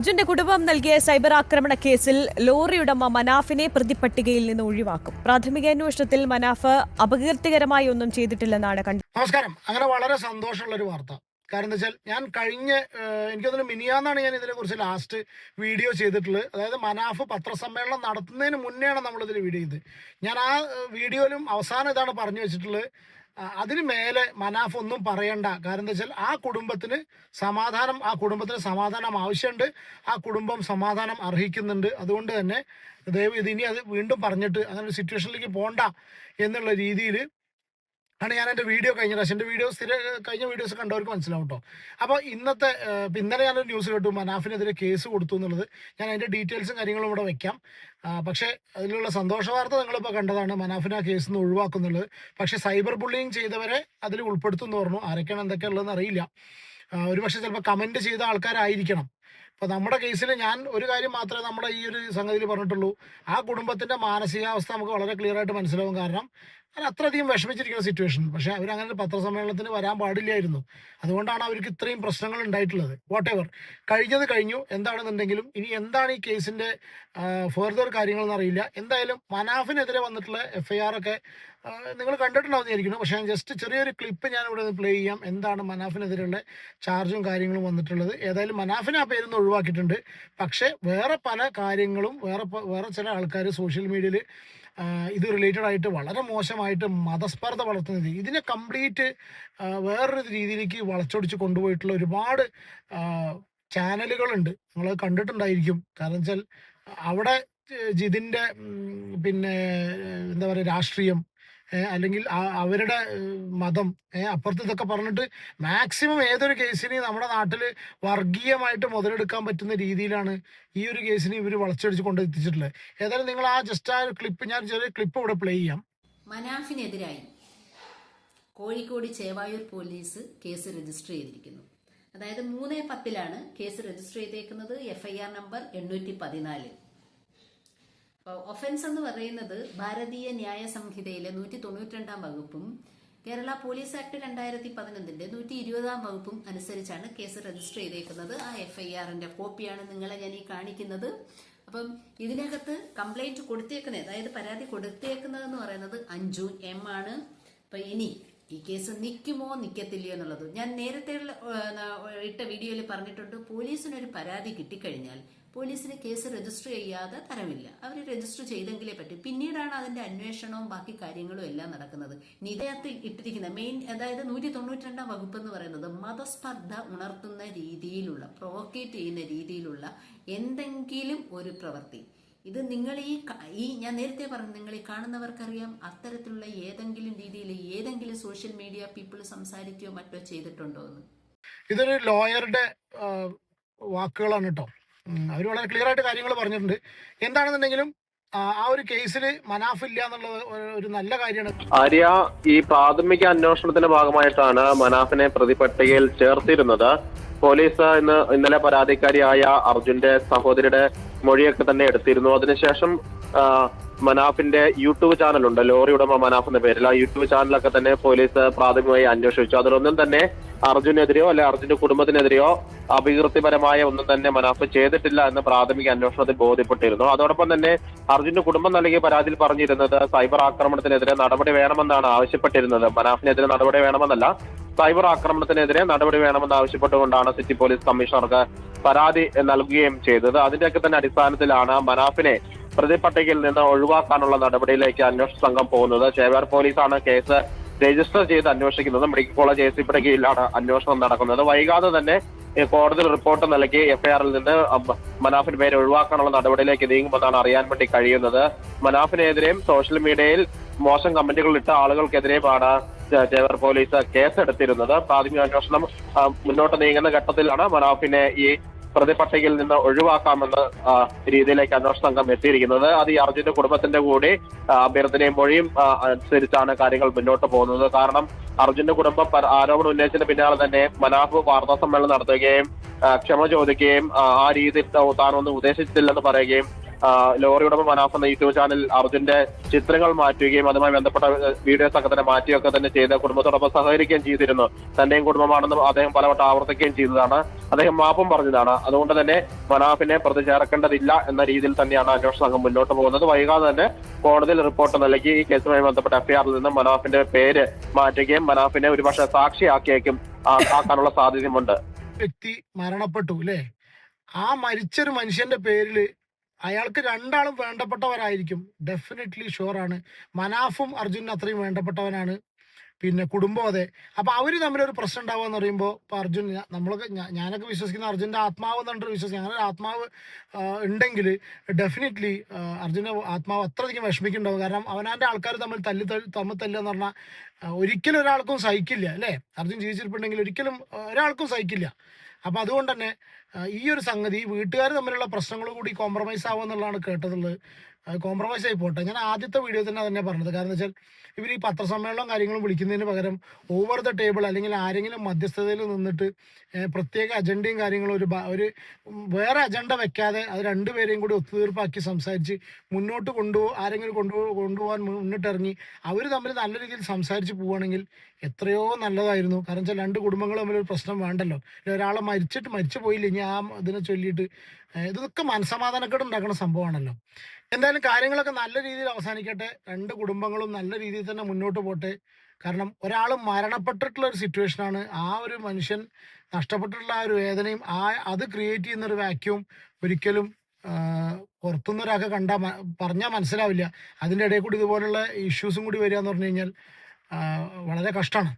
അർജുന്റെ കുടുംബം നൽകിയ സൈബർ ആക്രമണ കേസിൽ ലോറി ഉടമ മനാഫിനെ പ്രതിപ്പട്ടികയിൽ നിന്ന് ഒഴിവാക്കും. പ്രാഥമിക അന്വേഷണത്തിൽ മനാഫ് അപകീർത്തികരമായി ഒന്നും ചെയ്തിട്ടില്ലെന്നാണ് കണ്ടത്. നമസ്കാരം. അങ്ങനെ വളരെ സന്തോഷമുള്ള ഒരു വാർത്ത. കാരണം വെച്ചാൽ ഞാൻ കഴിഞ്ഞ എനിക്ക് എനിക്കതിന് മിനിയാന്നാണ് ഞാൻ ഇതിനെക്കുറിച്ച് ലാസ്റ്റ് വീഡിയോ ചെയ്തിട്ടുള്ളത്. അതായത് മനാഫ് പത്രസമ്മേളനം നടത്തുന്നതിന് മുന്നെയാണ് നമ്മളിതിൽ വീഡിയോ ചെയ്ത് ഞാൻ ആ വീഡിയോയിലും അവസാനം ഇതാണ് പറഞ്ഞു വെച്ചിട്ടുള്ളത്. അതിന് മേലെ മനാഫ് ഒന്നും പറയണ്ട. കാരണം എന്താ വെച്ചാൽ ആ കുടുംബത്തിന് സമാധാനം ആ കുടുംബത്തിന് സമാധാനം ആവശ്യമുണ്ട്. ആ കുടുംബം സമാധാനം അർഹിക്കുന്നുണ്ട്. അതുകൊണ്ട് തന്നെ ദയവ് ഇത് ഇനി അത് വീണ്ടും പറഞ്ഞിട്ട് അങ്ങനെ ഒരു സിറ്റുവേഷനിലേക്ക് പോണ്ട എന്നുള്ള രീതിയിൽ ആണ് ഞാൻ എന്റെ വീഡിയോ കഴിഞ്ഞ പ്രാവശ്യം എന്റെ വീഡിയോ സ്ഥിര കഴിഞ്ഞ വീഡിയോസ് കണ്ടവർക്ക് മനസ്സിലാവും കേട്ടോ അപ്പോൾ ഇന്നത്തെ ഇന്നലെ ഞാനൊരു ന്യൂസ് കേട്ടു മനാഫിനെതിരെ കേസ് കൊടുത്തു എന്നുള്ളത്. ഞാൻ അതിന്റെ ഡീറ്റെയിൽസും കാര്യങ്ങളും ഇവിടെ വെക്കാം. പക്ഷേ അതിലുള്ള സന്തോഷ വാർത്ത നിങ്ങളിപ്പോൾ കണ്ടതാണ് മനാഫിനെ ആ കേസിൽ നിന്ന് ഒഴിവാക്കുന്നുള്ളത്. പക്ഷേ സൈബർ ബുള്ളിങ് ചെയ്തവരെ അതിൽ ഉൾപ്പെടുത്തുമെന്ന് പറഞ്ഞു. ആരൊക്കെയാണ് എന്തൊക്കെയുള്ളതെന്ന് അറിയില്ല. ഒരുപക്ഷെ ചിലപ്പോൾ കമന്റ് ചെയ്ത ആൾക്കാരായിരിക്കണം. അപ്പോൾ നമ്മുടെ കേസിൽ ഞാൻ ഒരു കാര്യം മാത്രമേ നമ്മുടെ ഈ ഒരു സംഗതിയിൽ പറഞ്ഞിട്ടുള്ളൂ. ആ കുടുംബത്തിന്റെ മാനസികാവസ്ഥ നമുക്ക് വളരെ ക്ലിയർ ആയിട്ട് മനസ്സിലാവും കാരണം അത് അത്രയധികം വിഷമിച്ചിരിക്കുന്ന സിറ്റുവേഷൻ പക്ഷേ അവർ അങ്ങനെ ഒരു പത്രസമ്മേളനത്തിന് വരാൻ പാടില്ലായിരുന്നു. അതുകൊണ്ടാണ് അവർക്ക് ഇത്രയും പ്രശ്നങ്ങൾ ഉണ്ടായിട്ടുള്ളത്. വാട്ട് എവർ കഴിഞ്ഞത് കഴിഞ്ഞു. എന്താണെന്നുണ്ടെങ്കിലും ഇനി എന്താണ് ഈ കേസിന്റെ ഫെർദർ കാര്യങ്ങളെന്ന് അറിയില്ല. എന്തായാലും മനാഫിനെതിരെ വന്നിട്ടുള്ള എഫ് ഐ ആർ ഒക്കെ നിങ്ങൾ കണ്ടിട്ടുണ്ടാവും പക്ഷെ ഞാൻ ജസ്റ്റ് ചെറിയൊരു ക്ലിപ്പ് ഞാൻ ഇവിടെ പ്ലേ ചെയ്യാം. എന്താണ് മനാഫിനെതിരെയുള്ള ചാർജും കാര്യങ്ങളും വന്നിട്ടുള്ളത്. ഏതായാലും മനാഫിനെ ആ പേരൊന്നും ഒഴിവാക്കിയിട്ടുണ്ട്. പക്ഷേ വേറെ പല കാര്യങ്ങളും വേറെ വേറെ ചില ആൾക്കാർ സോഷ്യൽ മീഡിയയിൽ ഇത് റിലേറ്റഡ് ആയിട്ട് വളരെ മോശമായിട്ട് മതസ്പർദ്ധ വളർത്തുന്നത്. ഇതിനെ കംപ്ലീറ്റ് വേറൊരു രീതിയിലേക്ക് വളച്ചൊടിച്ച് കൊണ്ടുപോയിട്ടുള്ള ഒരുപാട് ചാനലുകളുണ്ട് നിങ്ങൾ കണ്ടിട്ടുണ്ടായിരിക്കും. കാരണം വെച്ചാൽ അവിടെ ജിതിന്റെ പിന്നെ എന്താ പറയുക രാഷ്ട്രീയം അല്ലെങ്കിൽ അവരുടെ മതം അപ്പുറത്ത് ഇതൊക്കെ പറഞ്ഞിട്ട് മാക്സിമം ഏതൊരു കേസിനെ നമ്മുടെ നാട്ടിൽ വർഗീയമായിട്ട് മുതലെടുക്കാൻ പറ്റുന്ന രീതിയിലാണ് ഈ ഒരു കേസിനെ ഇവർ വളച്ചൊടിച്ച് കൊണ്ട് എത്തിച്ചിട്ടുള്ളത് ഏതായാലും നിങ്ങൾ ആ ജസ്റ്റ് ആ ഒരു ക്ലിപ്പ് ഞാൻ ചെറിയ ക്ലിപ്പ് ഇവിടെ പ്ലേ ചെയ്യാം. മനാഫിനെതിരായി Kozhikode Chevayur police case register ചെയ്തിരിക്കുന്നു. അതായത് മൂന്ന് പത്തിലാണ് കേസ് രജിസ്റ്റർ ചെയ്തേക്കുന്നത്. എഫ്ഐആർ നമ്പർ എണ്ണൂറ്റി പതിനാല്. ഒഫൻസ് എന്ന് പറയുന്നത് ഭാരതീയ ന്യായ സംഹിതയിലെ നൂറ്റി തൊണ്ണൂറ്റിരണ്ടാം വകുപ്പും കേരള പോലീസ് ആക്ട് രണ്ടായിരത്തി പതിനൊന്നിന്റെ നൂറ്റി ഇരുപതാം വകുപ്പും അനുസരിച്ചാണ് കേസ് രജിസ്റ്റർ ചെയ്തേക്കുന്നത്. ആ എഫ്ഐആറിന്റെ കോപ്പിയാണ് നിങ്ങളെ ഞാൻ ഈ കാണിക്കുന്നത്. അപ്പം ഇതിനകത്ത് കംപ്ലൈന്റ് കൊടുത്തേക്കുന്നത് അതായത് പരാതി കൊടുത്തേക്കുന്നത് എന്ന് പറയുന്നത് അഞ്ജു എം ആണ്. അപ്പൊ ഇനി ഈ കേസ് നിൽക്കുമോ നിൽക്കത്തില്ലയോ എന്നുള്ളത്. ഞാൻ നേരത്തെ ഇട്ട വീഡിയോയിൽ പറഞ്ഞിട്ടുണ്ട് പോലീസിനൊരു പരാതി കിട്ടിക്കഴിഞ്ഞാൽ പോലീസിന് കേസ് രജിസ്റ്റർ ചെയ്യാതെ തരമില്ല. അവർ രജിസ്റ്റർ ചെയ്തെങ്കിലേ പറ്റൂ. പിന്നീടാണ് അതിന്റെ അന്വേഷണവും ബാക്കി കാര്യങ്ങളും എല്ലാം നടക്കുന്നത്. നിതയത്തിൽ ഇട്ടിരിക്കുന്ന മെയിൻ അതായത് നൂറ്റി തൊണ്ണൂറ്റിരണ്ടാം വകുപ്പ് എന്ന് പറയുന്നത് മതസ്പർദ്ധ ഉണർത്തുന്ന രീതിയിലുള്ള പ്രൊവോക്കേറ്റ് ചെയ്യുന്ന രീതിയിലുള്ള എന്തെങ്കിലും ഒരു പ്രവൃത്തി. ഇത് നിങ്ങൾ ഈ ഈ ഞാൻ നേരത്തെ പറഞ്ഞു നിങ്ങൾ ഈ കാണുന്നവർക്കറിയാം അത്തരത്തിലുള്ള ഏതെങ്കിലും രീതിയിൽ ഏതെങ്കിലും സോഷ്യൽ മീഡിയ പീപ്പിൾ സംസാരിക്കുകയോ മറ്റോ ചെയ്തിട്ടുണ്ടോ എന്ന്. ഇതൊരു ലോയറുടെ വാക്കുകളാണ് കേട്ടോ. അവർ വളരെ ക്ലിയർ ആയിട്ട് കാര്യങ്ങൾ പറഞ്ഞിട്ടുണ്ട്. എന്താണെന്നുണ്ടെങ്കിലും ആ, ഒരു കേസിൽ മനാഫില്ല എന്നുള്ളത് ഒരു- ഒരു നല്ല കാര്യമാണ്. ആര്യ ഈ പ്രാഥമിക അന്വേഷണത്തിന്റെ ഭാഗമായിട്ടാണ് മനാഫിനെ പ്രതിപട്ടികയിൽ ചേർത്തിരുന്നത്. പോലീസ് ഇന്ന് ഇന്നലെ പരാതിക്കാരിയായ അർജുന്റെ സഹോദരിയുടെ മൊഴിയൊക്കെ തന്നെ എടുത്തിരുന്നു. അതിനുശേഷം മനാഫിന്റെ യൂട്യൂബ് ചാനലുണ്ട്. ലോറി ഉടമ മനാഫ് എന്ന പേരിൽ. ആ യൂട്യൂബ് ചാനലൊക്കെ തന്നെ പോലീസ് പ്രാഥമികമായി അന്വേഷിച്ചു. അതിലൊന്നും തന്നെ അർജുനെതിരെയോ അല്ലെ അർജുന്റെ കുടുംബത്തിനെതിരെയോ അപകീർത്തിപരമായ ഒന്നും തന്നെ മനാഫ് ചെയ്തിട്ടില്ല എന്ന് പ്രാഥമിക അന്വേഷണത്തിൽ ബോധ്യപ്പെട്ടിരുന്നു. അതോടൊപ്പം തന്നെ അർജുന്റെ കുടുംബം നൽകിയ പരാതിയിൽ പറഞ്ഞിരുന്നത് സൈബർ ആക്രമണത്തിനെതിരെ നടപടി വേണമെന്നാണ് ആവശ്യപ്പെട്ടിരുന്നത്. മനാഫിനെതിരെ നടപടി വേണമെന്നല്ല സൈബർ ആക്രമണത്തിനെതിരെ നടപടി വേണമെന്ന് ആവശ്യപ്പെട്ടുകൊണ്ടാണ് സിറ്റി പോലീസ് കമ്മീഷണർക്ക് പരാതി നൽകുകയും ചെയ്തത്. അതിന്റെയൊക്കെ തന്നെ അടിസ്ഥാനത്തിലാണ് മനാഫിനെ പ്രതിപട്ടികയിൽ നിന്ന് ഒഴിവാക്കാനുള്ള നടപടിയിലേക്ക് അന്വേഷണ സംഘം പോകുന്നത്. ചേവാർ പോലീസാണ് കേസ് രജിസ്റ്റർ ചെയ്ത് അന്വേഷിക്കുന്നത്. മെഡിക്കൽ കോളേജ് എ സിയുടെ കീഴിലാണ് അന്വേഷണം നടക്കുന്നത്. വൈകാതെ തന്നെ കോടതി റിപ്പോർട്ട് നൽകി എഫ്ഐആറിൽ നിന്ന് മനാഫിന് പേര് ഒഴിവാക്കാനുള്ള നടപടിയിലേക്ക് നീങ്ങുമെന്നാണ് അറിയാൻ വേണ്ടി കഴിയുന്നത്. മനാഫിനെതിരെയും സോഷ്യൽ മീഡിയയിൽ മോശം കമന്റുകൾ ഇട്ട ആളുകൾക്കെതിരെയുമാണ് ചേവർ പോലീസ് കേസെടുത്തിരുന്നത്. പ്രാഥമിക അന്വേഷണം മുന്നോട്ട് നീങ്ങുന്ന ഘട്ടത്തിലാണ് മനാഫിനെ ഈ പ്രതിപട്ടികയിൽ നിന്ന് ഒഴിവാക്കാമെന്ന രീതിയിലേക്ക് അന്വേഷണ സംഘം എത്തിയിരിക്കുന്നത്. അത് ഈ അർജുന്റെ കുടുംബത്തിന്റെ കൂടി അഭ്യർത്ഥനയും മൊഴിയും അനുസരിച്ചാണ് കാര്യങ്ങൾ മുന്നോട്ട് പോകുന്നത്. കാരണം അർജുന്റെ കുടുംബം ആരോപണം ഉന്നയിച്ചതിന് പിന്നാലെ തന്നെ മനാഫ് വാർത്താ സമ്മേളനം നടത്തുകയും ക്ഷമ ചോദിക്കുകയും ആ രീതിയിൽ താനൊന്നും ഉദ്ദേശിച്ചില്ലെന്ന് പറയുകയും ആ, ലോറി ഉടമ മനാഫ് എന്ന യൂട്യൂബ് ചാനൽ അർജുന്റെ ചിത്രങ്ങൾ മാറ്റുകയും അതുമായി ബന്ധപ്പെട്ട വീഡിയോസ് ഒക്കെ തന്നെ മാറ്റുകയൊക്കെ തന്നെ ചെയ്ത് കുടുംബത്തോടൊപ്പം സഹകരിക്കുകയും ചെയ്തിരുന്നു. തന്റെയും കുടുംബമാണെന്നും അദ്ദേഹം പലവട്ടം ആവർത്തിക്കുകയും ചെയ്തതാണ്. അദ്ദേഹം മാപ്പും പറഞ്ഞതാണ്. അതുകൊണ്ട് തന്നെ മനാഫിനെ പ്രതി ചേർക്കേണ്ടതില്ല എന്ന രീതിയിൽ തന്നെയാണ് അന്വേഷണ സംഘം മുന്നോട്ട് പോകുന്നത്. വൈകാതെ തന്നെ കോടതിയിൽ റിപ്പോർട്ട് നൽകി ഈ കേസുമായി ബന്ധപ്പെട്ട എഫ്ഐആറിൽ നിന്ന് മനാഫിന്റെ പേര് മാറ്റുകയും മനാഫിനെ ഒരുപക്ഷെ സാക്ഷിയാക്കിയേക്കും ആക്കാനുള്ള സാധ്യതയുമുണ്ട്. വ്യക്തി മരണപ്പെട്ടു അല്ലേ? ആ മരിച്ചൊരു മനുഷ്യന്റെ പേരിൽ അയാൾക്ക് രണ്ടാളും വേണ്ടപ്പെട്ടവരായിരിക്കും. ഡെഫിനറ്റ്ലി ഷുവറാണ് മനാഫും അർജുനും അത്രയും വേണ്ടപ്പെട്ടവനാണ്. പിന്നെ കുടുംബം അതെ. അപ്പൊ അവർ തമ്മിലൊരു പ്രശ്നം ഉണ്ടാവുക എന്ന് പറയുമ്പോൾ ഇപ്പൊ അർജുൻ നമ്മളൊക്കെ ഞാനൊക്കെ വിശ്വസിക്കുന്ന അർജുന്റെ ആത്മാവ് എന്നിട്ട് വിശ്വസിക്കും അങ്ങനെ ആത്മാവ് ഉണ്ടെങ്കിൽ ഡെഫിനറ്റ്ലി അർജുന്റെ ആത്മാവ് അത്രയധികം വിഷമിക്കുന്നുണ്ടാവും. കാരണം അവനാന്റെ ആൾക്കാർ തമ്മിൽ തല്ലി തമ്മിൽ തല്ലുക എന്ന് പറഞ്ഞാൽ ഒരിക്കലും ഒരാൾക്കും സഹിക്കില്ല അല്ലേ? അർജുൻ ജീവിച്ചിരിപ്പുണ്ടെങ്കിൽ ഒരിക്കലും ഒരാൾക്കും സഹിക്കില്ല. അപ്പൊ അതുകൊണ്ട് തന്നെ ഈ ഒരു സംഗതി വീട്ടുകാർ തമ്മിലുള്ള പ്രശ്നങ്ങൾ കൂടി കോംപ്രമൈസ് ആവുക എന്നുള്ളതാണ് കേട്ടതുള്ളത്. കോംപ്രമൈസ് ആയി പോട്ടെ. ഞാൻ ആദ്യത്തെ വീഡിയോ തന്നെ തന്നെ പറഞ്ഞത്. കാരണം വെച്ചാൽ ഇവർ ഈ പത്രസമ്മേളനം കാര്യങ്ങളും വിളിക്കുന്നതിന് പകരം ഓവർ ദ ടേബിൾ അല്ലെങ്കിൽ ആരെങ്കിലും മധ്യസ്ഥതയിൽ നിന്നിട്ട് പ്രത്യേക അജണ്ടയും കാര്യങ്ങളും ഒരു ഒരു വേറെ അജണ്ട വെക്കാതെ അത് രണ്ടുപേരെയും കൂടി ഒത്തുതീർപ്പാക്കി സംസാരിച്ച് മുന്നോട്ട് കൊണ്ടുപോ ആരെങ്കിലും കൊണ്ടുപോ കൊണ്ടുപോകാൻ മുന്നിട്ടിറങ്ങി അവർ തമ്മിൽ നല്ല രീതിയിൽ സംസാരിച്ച് പോവുകയാണെങ്കിൽ എത്രയോ നല്ലതായിരുന്നു. കാരണം വെച്ചാൽ രണ്ട് കുടുംബങ്ങൾ തമ്മിൽ ഒരു പ്രശ്നം വേണ്ടല്ലോ. ഒരാളെ മരിച്ചിട്ട് മരിച്ചു പോയില്ല ഇനി ആ ഇതിനെ ചൊല്ലിയിട്ട് ഇതൊക്കെ മനസമാധാനക്കേട് ഉണ്ടാക്കുന്ന സംഭവമാണല്ലോ. എന്തായാലും കാര്യങ്ങളൊക്കെ നല്ല രീതിയിൽ അവസാനിക്കട്ടെ. രണ്ട് കുടുംബങ്ങളും നല്ല രീതിയിൽ തന്നെ മുന്നോട്ട് പോട്ടെ. കാരണം ഒരാൾ മരണപ്പെട്ടിട്ടുള്ള ഒരു സിറ്റുവേഷനാണ് ആ ഒരു മനുഷ്യൻ നഷ്ടപ്പെട്ടിട്ടുള്ള ആ ഒരു വേദനയും ആ അത് ക്രിയേറ്റ് ചെയ്യുന്ന ഒരു വാക്യൂം ഒരിക്കലും പുറത്തുനിന്നൊരാൾക്ക് കണ്ടാൽ പറഞ്ഞാൽ മനസ്സിലാവില്ല. അതിന്റെ ഇടയിൽ കൂടി ഇതുപോലുള്ള ഇഷ്യൂസും കൂടി വരിക എന്ന് പറഞ്ഞു കഴിഞ്ഞാൽ വളരെ കഷ്ടമാണ്.